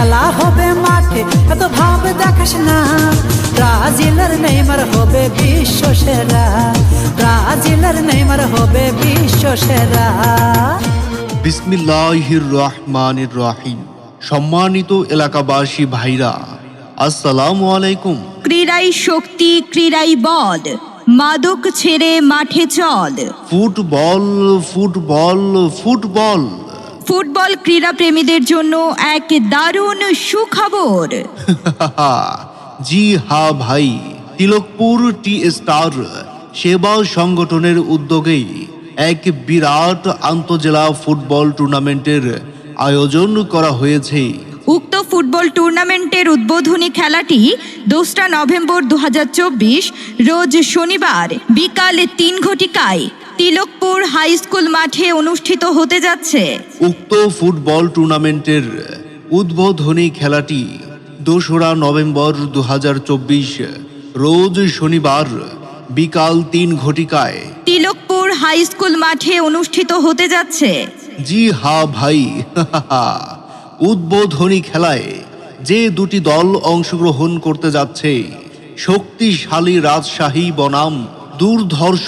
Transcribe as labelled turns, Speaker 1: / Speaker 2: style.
Speaker 1: খেলা হবে মাঠে এত ভাব দেখাস না। ব্রাজিলের নেইমার হবে বিশ্ব সেরা। ব্রাজিলের নেইমার হবে বিশ্ব সেরা।
Speaker 2: বিসমিল্লাহির রহমানির রহিম সম্মানিত এলাকাবাসী ভাইরা আসসালামু আলাইকুম।
Speaker 3: ক্রীড়াই শক্তি ক্রীড়াই বল মাদক ছেড়ে মাঠে চল।
Speaker 2: Football football football.
Speaker 3: ফুটবল ক্রীড়া প্রেমীদের জন্য এক দারুণ সুখবর।
Speaker 2: জি হা ভাই, তিলকপুর টি স্টার সেবা সংগঠনের উদ্যোগেই এক বিরাট আন্তজেলা ফুটবল টুর্নামেন্টের আয়োজন করা হয়েছে।
Speaker 3: উক্ত ফুটবল টুর্নামেন্টের উদ্বোধনী খেলাটি দোসরা নভেম্বর দু হাজার চব্বিশ রোজ শনিবার বিকাল তিন ঘটিকায় তিলকপুর হাই স্কুল মাঠে অনুষ্ঠিত হতে যাচ্ছে।
Speaker 2: উক্ত ফুটবল টুর্নামেন্টের উদ্বোধনী খেলাটি দোসরা নভেম্বর দু হাজার চব্বিশ রোজ শনিবার বিকাল তিন ঘটিকায়।
Speaker 3: তিলকপুর হাই স্কুল মাঠে অনুষ্ঠিত হতে যাচ্ছে।
Speaker 2: জি হা ভাই উদ্বোধনী খেলায় যে দুটি দল অংশগ্রহণ করতে যাচ্ছে শক্তিশালী রাজশাহী বনাম দুর্ধর্ষ